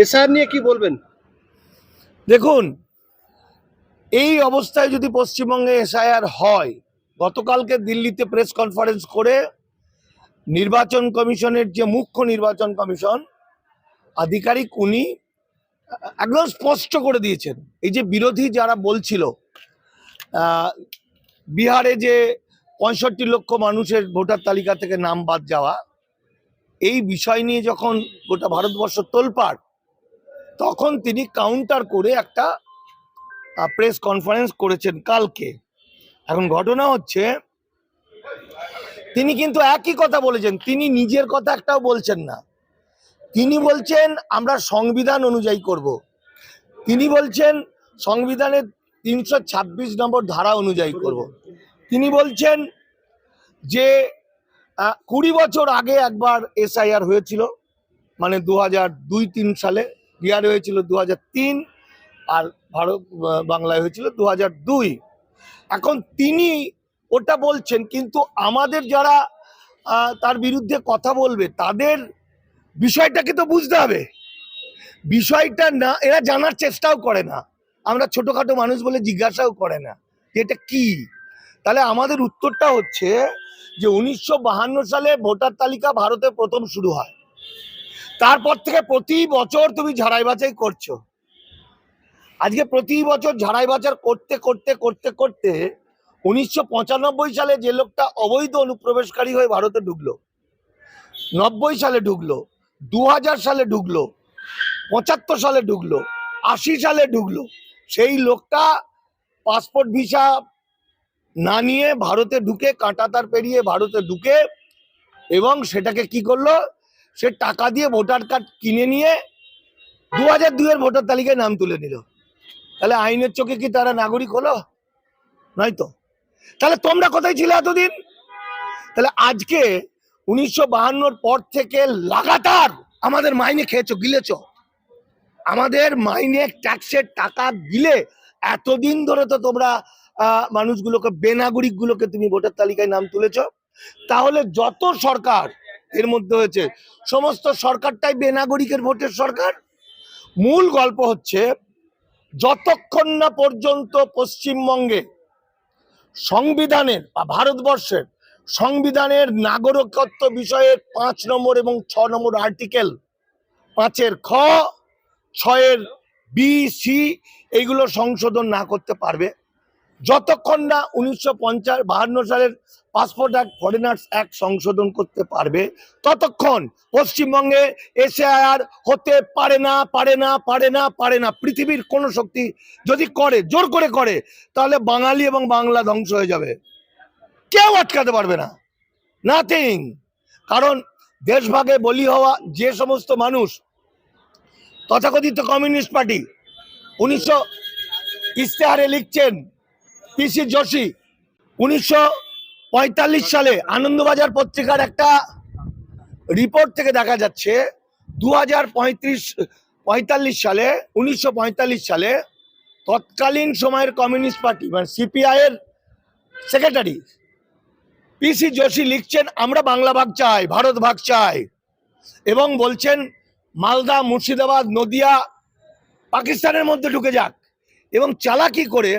SR নিয়ে কি বলবেন? দেখুন, এই অবস্থায় যদি পশ্চিমবঙ্গে এসআইআর হয়, গতকালকে দিল্লিতে প্রেস কনফারেন্স করে নির্বাচন কমিশনের যে মুখ্য নির্বাচন কমিশন, আধিকারিক উনি একদম স্পষ্ট করে দিয়েছেন। এই যে বিরোধী যারা বলছিল বিহারে যে পঁয়ষট্টি লক্ষ মানুষের ভোটার তালিকা থেকে নাম বাদ যাওয়া, এই বিষয় নিয়ে যখন গোটা ভারতবর্ষ তোলপাড় তখন তিনি কাউন্টার করে একটা প্রেস কনফারেন্স করেছেন কালকে এখন ঘটনা হচ্ছে, তিনি কিন্তু একই কথা বলেছেন, তিনি নিজের কথা একটাও বলছেন না তিনি বলছেন, আমরা সংবিধান অনুযায়ী করব। তিনি বলছেন, সংবিধানের তিনশো ছাব্বিশ নম্বর ধারা অনুযায়ী করব। তিনি বলছেন যে কুড়ি বছর আগে একবার এসআইআর হয়েছিল মানে দু হাজার দুই তিন সালে বিহারে হয়েছিল দু হাজার তিন আর ভারত বাংলায় হয়েছিল দু হাজার দুই। এখন তিনি ওটা বলছেন, কিন্তু আমাদের যারা তার বিরুদ্ধে কথা বলবে, তাদের বিষয়টাকে তো বুঝতে হবে। বিষয়টা না, এরা জানার চেষ্টাও করে না। আমরা ছোটোখাটো মানুষ বলে জিজ্ঞাসাও করে না যে এটা কি। তাহলে আমাদের উত্তরটা হচ্ছে যে উনিশশো সালে ভোটার তালিকা ভারতে প্রথম শুরু হয়। তারপর থেকে প্রতি বছর তুমি ঝাড়াই বাছাই করছ। আজকে প্রতি বছর ঝাড়াই বাছার করতে করতে করতে করতে উনিশশো পঁচানব্বই সালে যে লোকটা অবৈধ অনুপ্রবেশকারী হয়ে ভারতে ঢুকলো, নব্বই সালে ঢুকলো দু হাজার সালে ঢুকলো, পঁচাত্তর সালে ঢুকলো, আশি সালে ঢুকলো, সেই লোকটা পাসপোর্ট ভিসা না নিয়ে ভারতে ঢুকে কাঁটাতার পেরিয়ে ভারতে ঢুকে এবং সেটাকে কি করল? সে টাকা দিয়ে ভোটার কার্ড কিনে নিয়ে দু হাজার দুইয়ের ভোটার তালিকায় নাম তুলে নিল। তাহলে আইনের চোখে কি তারা নাগরিক হলো? নয় তো। তাহলে তোমরা কোথায় ছিলে এতদিন? তাহলে আজকে উনিশশো বাহান্নর পর থেকে লাগাতার আমাদের মাইনে খেয়েছো, গিলেছ। আমাদের মাইনে ট্যাক্সের টাকা দিলে এতদিন ধরে তো তোমরা মানুষগুলোকে বেনাগরিক গুলোকে তুমি ভোটার তালিকায় নাম তুলেছ। তাহলে যত সরকার এর মধ্যে হয়েছে। সমস্ত সরকারটাই বেনাগরিকের ভোটের সরকার। মূল গল্প হচ্ছে, যতক্ষণ না পর্যন্ত পশ্চিমবঙ্গে সংবিধানের বা ভারতবর্ষের সংবিধানের নাগরিকত্ব বিষয়ের পাঁচ নম্বর এবং ছ নম্বর আর্টিকেল পাঁচের খ, ছয়ের বি, সি, এইগুলো সংশোধন না করতে পারবে। যতক্ষণ না উনিশশো পঞ্চাশ বাহান্ন সালের পাসপোর্ট অ্যাক্ট ফরেনার্স অ্যাক্ট সংশোধন করতে পারবে, ততক্ষণ পশ্চিমবঙ্গে এসে এসআইআর হতে পারে না পারে না পারে না পারে না। পৃথিবীর কোনো শক্তি যদি করে, জোর করে করে, তাহলে বাঙালি এবং বাংলা ধ্বংস হয়ে যাবে। কেউ আটকাতে পারবে না। নাথিং কারণ দেশভাগে বলি হওয়া যে সমস্ত মানুষ, তথাকথিত কমিউনিস্ট পার্টি, উনিশশো ইশতেহারে লিখছেন পিসি যোশী উনিশশো পঁয়তাল্লিশ সালে আনন্দবাজার পত্রিকার একটা রিপোর্ট থেকে দেখা যাচ্ছে দু হাজার সালে, উনিশশো পঁয়তাল্লিশ সালে তৎকালীন সময়ের কমিউনিস্ট পার্টি মানে সিপিআই এর সেক্রেটারি পিসি যোশী লিখছেন, আমরা বাংলা ভাগ চাই, ভারত ভাগ চাই। এবং বলছেন, মালদা, মুর্শিদাবাদ, নদিয়া, পাকিস্তানের মধ্যে ঢুকে যাক। এবং চালাকি করে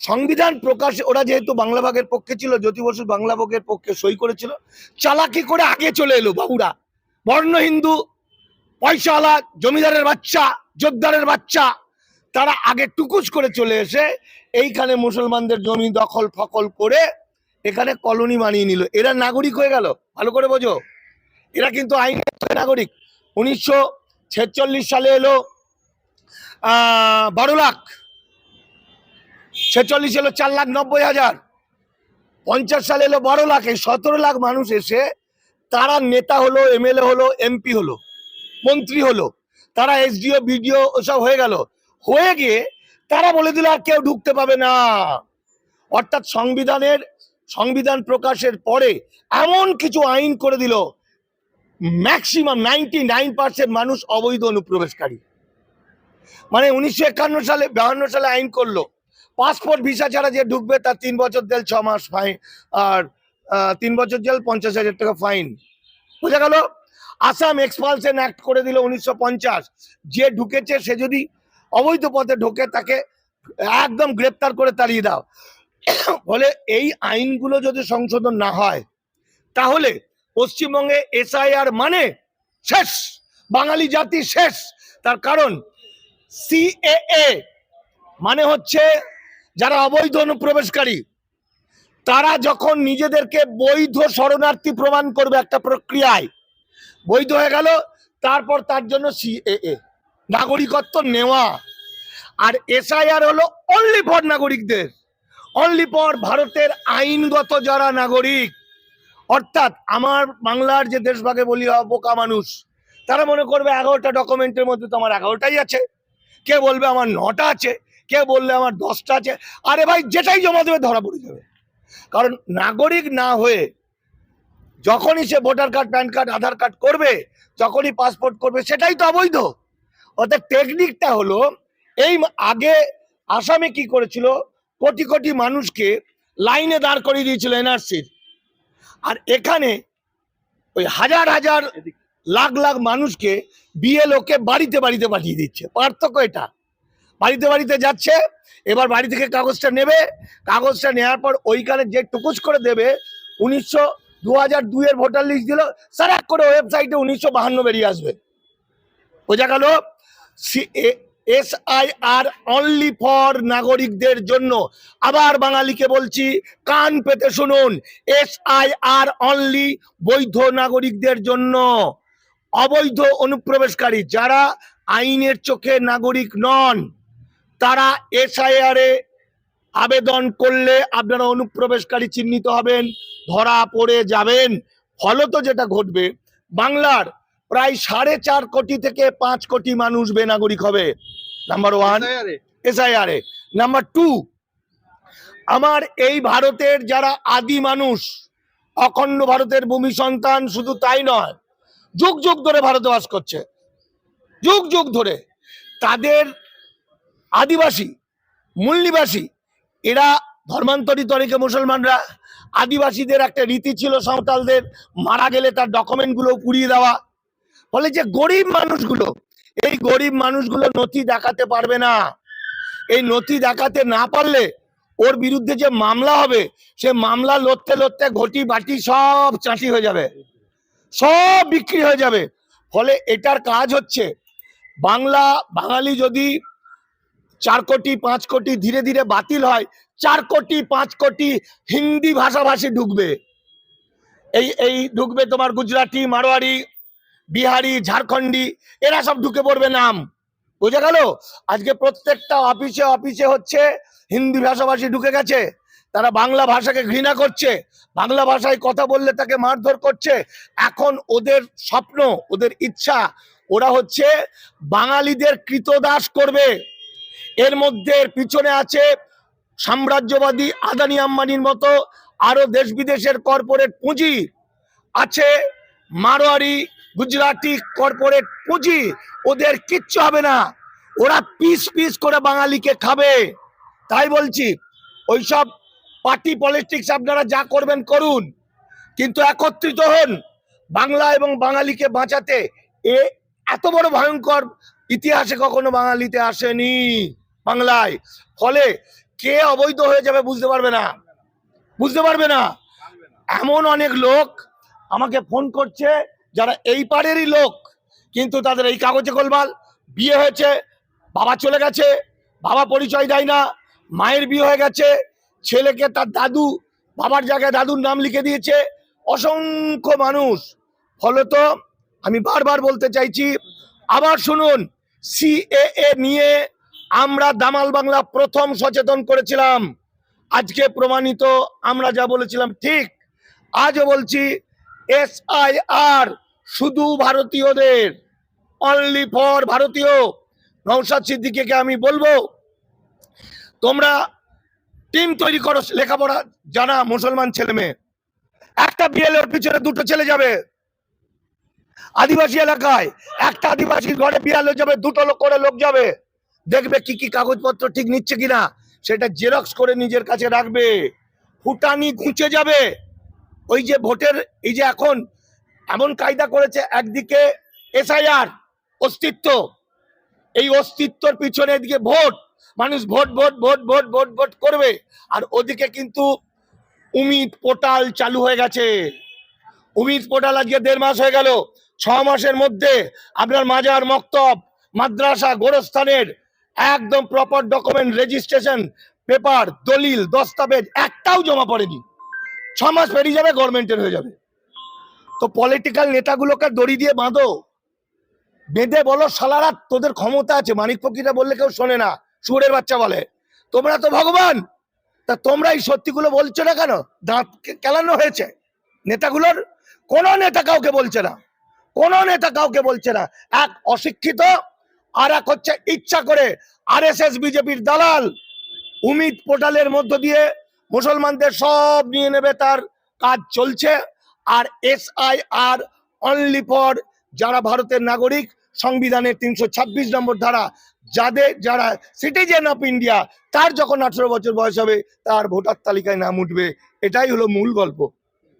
সংবিধান প্রকাশ ওরা যেহেতু বাংলা ভাগের পক্ষে ছিল জ্যোতি বসু বাংলা ভাগের পক্ষে সই করেছিল চালাকি করে আগে চলে এলো বাবুরা বর্ণ হিন্দু পয়সাওয়ালা জমিদারের বাচ্চা জোরদারের বাচ্চা তারা আগে টুকুস করে চলে এসে এইখানে মুসলমানদের জমি দখল ফকল করে এখানে কলোনি বানিয়ে নিল। এরা নাগরিক হয়ে গেল ভালো করে বোঝো। এরা কিন্তু আইনের নাগরিক। উনিশশো ছেচল্লিশ সালে এলো আহ, বারো লাখ। ছেচল্লিশ এলো চার লাখ নব্বই হাজার। পঞ্চাশ সালে এলো বারো লাখ সতেরো লাখ মানুষ এসে তারা নেতা হলো, এমএলএ হলো, এমপি হলো, মন্ত্রী হলো, তারা এসডিও, বিডিও ওসব হয়ে গেল। হয়ে গিয়ে তারা বলে দিল, আর কেউ ঢুকতে পাবে না। অর্থাৎ সংবিধানের, সংবিধান প্রকাশের পরে এমন কিছু আইন করে দিল ম্যাক্সিমাম নাইনটি নাইন পার্সেন্ট মানুষ অবৈধ অনুপ্রবেশকারী। মানে উনিশশো একান্ন সালে, বাহান্ন সালে আইন করল। পাসপোর্ট ভিসা ছাড়া যে ঢুকবে, তার তিন বছর জেল, ছ মাস ফাইন। আর তিন বছর জেল, পঞ্চাশ হাজার টাকা ফাইন। বোঝা গেল? আসাম এক্সপালশন অ্যাক্ট করে দিল উনিশশো পঞ্চাশ। যে ঢুকেছে, সে যদি অবৈধ পথে ঢোকে, তাকে একদম গ্রেপ্তার করে তাড়িয়ে দাও। ফলে এই আইনগুলো যদি সংশোধন না হয়, তাহলে পশ্চিমবঙ্গে এসআইআর মানে শেষ। বাঙালি জাতি শেষ। তার কারণ, সিএএ মানে হচ্ছে যারা অবৈধ অনুপ্রবেশকারী, তারা যখন নিজেদেরকে বৈধ শরণার্থী প্রমাণ করবে একটা প্রক্রিয়ায়, বৈধ হয়ে গেল, তারপর তার জন্য সিএএ নাগরিকত্ব নেওয়া। আর এসআইআর হলো অনলি ফর নাগরিকদের অনলি ফর ভারতের আইনগত যারা নাগরিক। অর্থাৎ আমার বাংলার যে দেশভাগে বলি বোকা মানুষ, তারা মনে করবে এগারোটা ডকুমেন্টের মধ্যে তো আমার এগারোটাই আছে। কে বলবে আমার নটা আছে? কে বললে আমার দশটা আছে? আরে ভাই যেটাই জমা দেবে ধরা পড়ে যাবে। কারণ নাগরিক না হয়ে যখনই সে voter card PAN card Aadhaar card করবে যখনই পাসপোর্ট করবে সেটাই তো অবৈধ। অর্থাৎ টেকনিকটা হলো এই আগে আসামে কি করেছিল? কোটি কোটি মানুষকে লাইনে দাঁড় করিয়ে দিয়েছিল এনআরসির আর এখানে ওই হাজার হাজার লাখ লাখ মানুষকে বিএলওকে বাড়িতে বাড়িতে পাঠিয়ে দিচ্ছে। পার্থক্য এটা। বাড়িতে বাড়িতে যাচ্ছে, এবার বাড়ি থেকে কাগজটা নেবে, কাগজটা নেওয়ার পর ওইখানে যে টুকুস করে দেবে, উনিশশো দু হাজার দুইয়ের ভোটার লিস্ট দিল স্যার এক করে ওয়েবসাইটে উনিশশো বাহান্ন বেরিয়ে আসবে। বোঝা গেল? S I R only for নাগরিকদের জন্য। আবার বাঙালিকে বলছি, কান পেতে শুনুন এস আই আর অনলি বৈধ নাগরিকদের জন্য। অবৈধ অনুপ্রবেশকারী যারা আইনের চোখে নাগরিক নন তারা এসআইআর এ আবেদন করলে আপনারা অনুপ্রবেশকারী চিহ্নিত হবেন ধরা পড়ে যাবেন। ফলত যেটা ঘটবে বাংলার প্রায় সাড়ে চার কোটি থেকে পাঁচ কোটি মানুষ বেনাগরিক হবে। Number one SIR. এ নাম্বার টু আমার এই ভারতের যারা আদি মানুষ অখণ্ড ভারতের ভূমি সন্তান শুধু তাই নয় যুগ যুগ ধরে ভারতে বাস করছে। যুগ যুগ ধরে। তাদের আদিবাসী মূল নিবাসী এরা ধর্মান্তরিত অনেকে মুসলমানরা। আদিবাসীদের একটা রীতি ছিল সাঁওতালদের, মারা গেলে তার ডকুমেন্টগুলো পুড়িয়ে দেওয়া। ফলে যে গরিব মানুষগুলো, এই গরিব মানুষগুলো নথি দেখাতে পারবে না। এই নথি দেখাতে না পারলে ওর বিরুদ্ধে যে মামলা হবে, সে মামলা লড়তে লড়তে ঘটি বাটি সব চাঁটি হয়ে যাবে। সব বিক্রি হয়ে যাবে। ফলে এটার কাজ হচ্ছে, বাংলা, বাঙালি যদি চার কোটি, পাঁচ কোটি ধীরে ধীরে বাতিল হয়, চার কোটি, পাঁচ কোটি হিন্দি ভাষাভাষী ঢুকবে। এই এই ঢুকবে তোমার গুজরাটি, মারোয়ারি, বিহারি, ঝাড়খণ্ডী, এরা সব ঢুকে পড়বে নাম। বোঝা গেল? আজকে প্রত্যেকটা অফিসে অফিসে হচ্ছে হিন্দি ভাষাভাষী ঢুকে গেছে। তারা বাংলা ভাষাকে ঘৃণা করছে। বাংলা ভাষায় কথা বললে তাকে মারধর করছে। এখন ওদের স্বপ্ন, ওদের ইচ্ছা, ওরা হচ্ছে বাঙালিদের কৃতদাস করবে। এর মধ্যে পিছনে আছে সাম্রাজ্যবাদী আদানি আম্বানির মতো আরও দেশ বিদেশের কর্পোরেট পুঁজি। আছে মারোয়ারি গুজরাটি কর্পোরেট পুঁজি। ওদের কিচ্ছু হবে না। ওরা পিস পিস করে বাঙালিকে খাবে। তাই বলছি, ওইসব পার্টি পলিটিক্স আপনারা যা করবেন করুন। কিন্তু একত্রিত হন বাংলা এবং বাঙালিকে বাঁচাতে। এ এত বড় ভয়ঙ্কর ইতিহাসে কখনো বাঙালিতে আসেনি। বাংলায়। ফলে কে অবৈধ হয়ে যাবে বুঝতে পারবে না। বুঝতে পারবে না। এমন অনেক লোক আমাকে ফোন করছে যারা এই পাড়েরই লোক, কিন্তু তাদের এই কাগজে গোলমাল। বিয়ে হয়েছে, বাবা চলে গেছে, বাবা পরিচয় দেয় না, মায়ের বিয়ে হয়ে গেছে, ছেলেকে তার দাদু, বাবার জায়গায় দাদুর নাম লিখে দিয়েছে। অসংখ্য মানুষ। ফলত আমি বারবার বলতে চাইছি, আবার শুনুন সিএএ নিয়ে আমরা দামাল বাংলা প্রথম সচেতন করেছিলাম। আজকে প্রমাণিত, আমরা যা বলেছিলাম ঠিক। আজও বলছি এস আই আর শুধু ভারতীয়দের অনলি ফর ভারতীয়। নৌসাদ সিদ্দিকিকে আমি বলব, তোমরা টিম তৈরি করো লেখাপড়া, জানা মুসলমান ছেলে মেয়ে। একটা বিএলওর পিছনে দুটো ছেলে যাবে। আদিবাসী এলাকায় একটা আদিবাসীর ঘরে বিয়ালো যাবে, দুটো লোক করে লোক যাবে। দেখবে কি কি কাগজপত্র ঠিক নিচ্ছে কিনা, সেটা জেরক্স করে নিজের কাছে রাখবে। ফুটানি ঘুঁচে যাবে। ওই যে ভোটের, এই যে এখন এমন কায়দা করেছে, একদিকে এসআইআর, অস্তিত্ব। এই অস্তিত্বর পিছনে এদিকে ভোট, মানুষ vote vote vote vote vote vote করবে। আর ওদিকে কিন্তু উমিদ পোর্টাল চালু হয়ে গেছে। উমিদ পোর্টাল আজকে দেড় মাস হয়ে গেল। ছ মাসের মধ্যে আপনার মাজার মক্তব, মাদ্রাসা, গোরস্থানের একদম প্রপার ডকুমেন্ট রেজিস্ট্রেশন পেপার দলিল, দস্তাবেজ, একটাও জমা পড়েনি। ছ মাস পেরিয়ে যাবে গভর্নমেন্টের হয়ে যাবে। তো পলিটিক্যাল নেতাগুলোকে দড়ি দিয়ে বাঁধো। বেঁধে বলো সালারা তোদের ক্ষমতা আছে। মানিক ফকিরা বললে কেউ শোনে না সুরের বাচ্চা বলে। তোমরা তো ভগবান! তা তোমরা এই সত্যিগুলো বলছো না কেন? দাঁত কেলানো হয়েছে। নেতাগুলোর কোনো নেতা কাউকে বলছে না। কোনো নেতা কাউকে বলছে না। এক অশিক্ষিত আর এক হচ্ছে ইচ্ছা করে আর এস এস বিজেপির দালাল উমিদ পোর্টালের মধ্য দিয়ে মুসলমানদের সব নিয়ে নেবে তার কাজ চলছে। আর S I R only for যারা ভারতের নাগরিক, সংবিধানের তিনশো ছাব্বিশ নম্বর ধারা যাদের যারা সিটিজেন অফ ইন্ডিয়া তার যখন আঠেরো বছর বয়স হবে, তার ভোটার তালিকায় নাম উঠবে। এটাই হলো মূল গল্প।